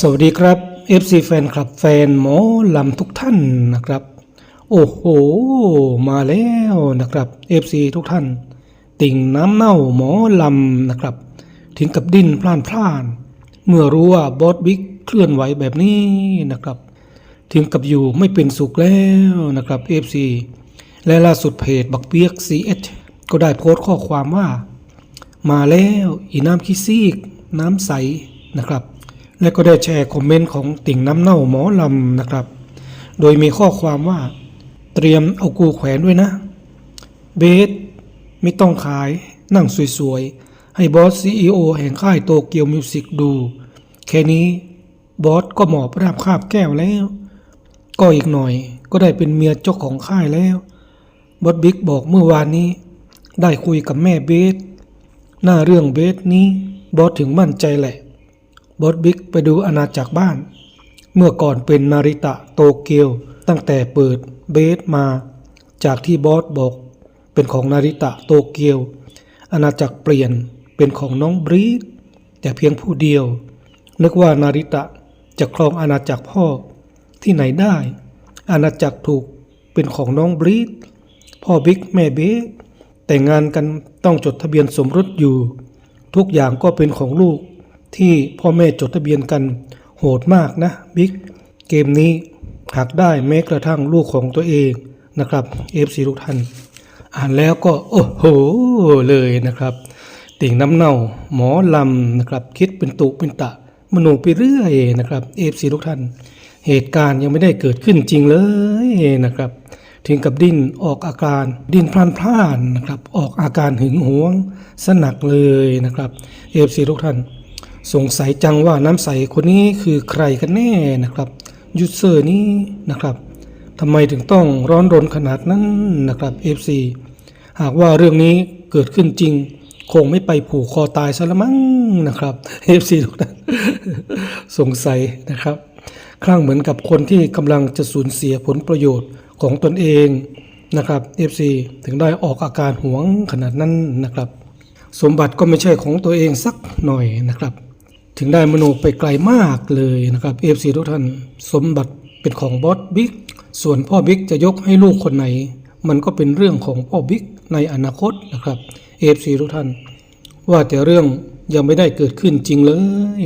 สวัสดีครับ FC แฟนคลับแฟนหมอลำทุกท่านนะครับ โอ้โห มาแล้วนะครับ FC ทุกท่าน ติ่งน้ำเน่าหมอลำนะครับ ถึงกับดิ้นพล่านพล่าน เมื่อรู้ว่าบอสบิ๊กเคลื่อนไหวแบบนี้นะครับ ถึงกับอยู่ไม่เป็นสุขแล้วนะครับ FC และล่าสุดเพจบักเปียก CH ก็ได้โพสต์ข้อความว่า มาแล้วอีน้ำขี้ซีก น้ำใสนะครับ และก็ได้แชร์คอมเมนต์ของติ่งน้ำเน่าหมอลำนะครับ โดยมีข้อความว่า เตรียมเอากูแขวนด้วยนะ เบสไม่ต้องขายนั่งสวยๆ ให้บอสซีอแห่งค่ายโตเกียวมิวสิกดู แค่นี้บอสก็หมอบราบคาบแก้วแล้ว ก็อีกหน่อยก็ได้เป็นเมียเจ้าของค่ายแล้ว บอสบิ๊กบอกเมื่อวานนี้ ได้คุยกับแม่เบส หน้าเรื่องเบสนี้บอสถึงมั่นใจแหละ บอสบิ๊กไปดูอาณาจักรบ้าน เมื่อก่อนเป็นนาริตะโตเกียว ตั้งแต่เปิดเบสมา จากที่บอสบอก เป็นของนาริตะโตเกียว อาณาจักรเปลี่ยนเป็นของน้องบรีดแต่เพียงผู้เดียว นึกว่านาริตะจะครองอาณาจักรพ่อที่ไหนได้ อาณาจักรถูกเป็นของน้องบรีดพ่อบิ๊กแม่เบสแต่งงานกันต้องจดทะเบียนสมรสอยู่ ทุกอย่างก็เป็นของลูก ที่พ่อแม่จดทะเบียนกันโหดมากนะบิ๊กเกมนี้หักได้แม้กระทั่งลูกของตัวเองนะครับเอฟซีทุกท่าน อ่านแล้วก็โอ้โหเลยนะครับ ติ่งน้ำเน่าหมอลำนะครับ คิดเป็นตุเป็นตะมโนไปเรื่อยนะครับเอฟซีทุกท่าน เหตุการณ์ยังไม่ได้เกิดขึ้นจริงเลยนะครับ ถึงกับดิ้นออกอาการดิ้นพลานพลานนะครับ ออกอาการหึงหวงสนักเลยนะครับเอฟซีทุกท่าน สงสัยจังว่าน้ำใสคนนี้คือใครกันแน่นะครับยูเซอร์นี้นะครับทำไมถึงต้องร้อนรนขนาดนั้นนะครับ FC หากว่าเรื่องนี้เกิดขึ้นจริง คงไม่ไปผูกคอตายซะละมั้งนะครับ FC ทุกท่านสงสัยนะครับคลั่งเหมือนกับคนที่กำลังจะสูญเสียผลประโยชน์ของตนเองนะครับ FC ถึงได้ออกอาการหวงขนาดนั้นนะครับ สมบัติก็ไม่ใช่ของตัวเองสักหน่อยนะครับ ถึงได้มโนไปไกลมากเลยนะครับเอฟซีทุกท่านสมบัติเป็นของบอสบิ๊กส่วนพ่อบิ๊กจะยกให้ลูกคนไหน มันก็เป็นเรื่องของพ่อบิ๊กในอนาคตนะครับเอฟซีทุกท่าน ว่าแต่เรื่องยังไม่ได้เกิดขึ้นจริงเล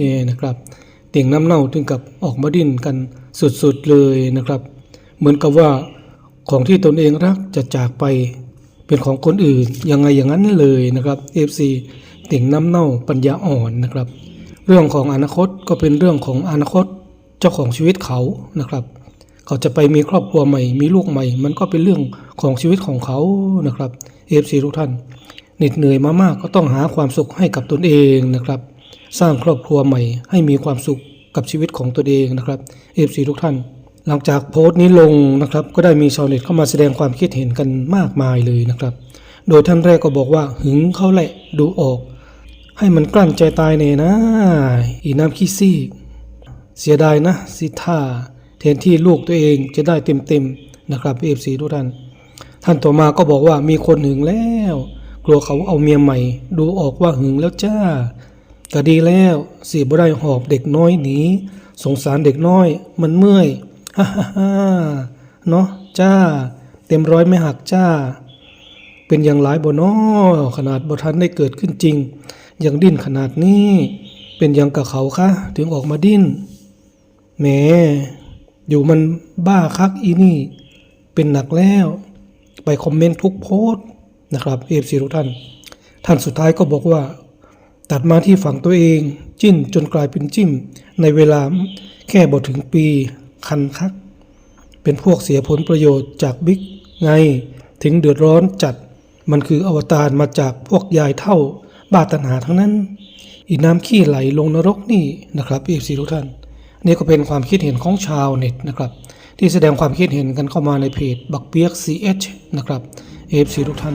ยนะครับเตียงน้ำเน่าถึงกับออกมาดิ้นกันสุดๆเลยนะครับ เหมือนกับว่าของที่ตนเองรักจะจากไปเป็นของคนอื่นยังไงอย่างนั้นเลยนะครับ FC ติ่งน้ำเน่าปัญญาอ่อนนะครับ เรื่องของอนาคตก็เป็นเรื่องของอนาคตเจ้าของชีวิตเขานะครับ เขาจะไปมีครอบครัวใหม่ มีลูกใหม่ มันก็เป็นเรื่องของชีวิตของเขานะครับ FC ทุกท่านเหน็ดเหนื่อยมามากก็ต้องหาความสุขให้กับตนเองนะครับ สร้างครอบครัวใหม่ ให้มีความสุขกับชีวิตของตนเองนะครับ FC ทุกท่าน หลังจากโพสต์นี้ลงนะครับ ก็ได้มีชาวเน็ตเข้ามาแสดงความคิดเห็นกันมากมายเลยนะครับ โดยท่านแรกก็บอกว่าหึงเขาแหละดูออก ให้มันกลั้นใจตายเน่นะ อีน้ำขี้ซีเสียดายนะสิท่าแทนที่ลูกตัวเองจะได้เต็มๆนะครับเอฟซีทุกท่าน ท่านต่อมาก็บอกว่ามีคนหึงแล้ว กลัวเขาเอาเมียใหม่ ดูออกว่าหึงแล้วจ้าก็ดีแล้วสิบ่ได้หอบเด็กน้อยหนีสงสารเด็กน้อย มันเมื่อยฮ่าฮ่าฮ่าเนาะจ้า เต็มร้อยไม่หักจ้า เป็นอย่างไรบ่นอขนาดบ่ทันได้เกิดขึ้นจริง ยังดิ้นขนาดนี้ เป็นอย่างกับเขาคะถึงออกมาดิ้นแหมอยู่มันบ้าคักอีนี่ เป็นหนักแล้ว ไปคอมเมนต์ทุกโพสนะครับเอฟซีทุกท่าน ท่านสุดท้ายก็บอกว่า ตัดมาที่ฝั่งตัวเอง จิ้นจนกลายเป็นจิ้ม ในเวลาแค่บ่ถึงปีคันคัก เป็นพวกเสียผลประโยชน์จากบิ๊กไง ถึงเดือดร้อนจัดมันคืออวตารมาจากพวกยายเท่า บาปตัณหาทั้งนั้น อีกน้ำขี้ไหลลงนรกนี่นะครับเอฟซีทุกท่านนี่ก็เป็นความคิดเห็นของชาวเน็ตนะครับ ที่แสดงความคิดเห็นกันเข้ามาในเพจบักเปียกซีเอชนะครับเอฟซีทุกท่าน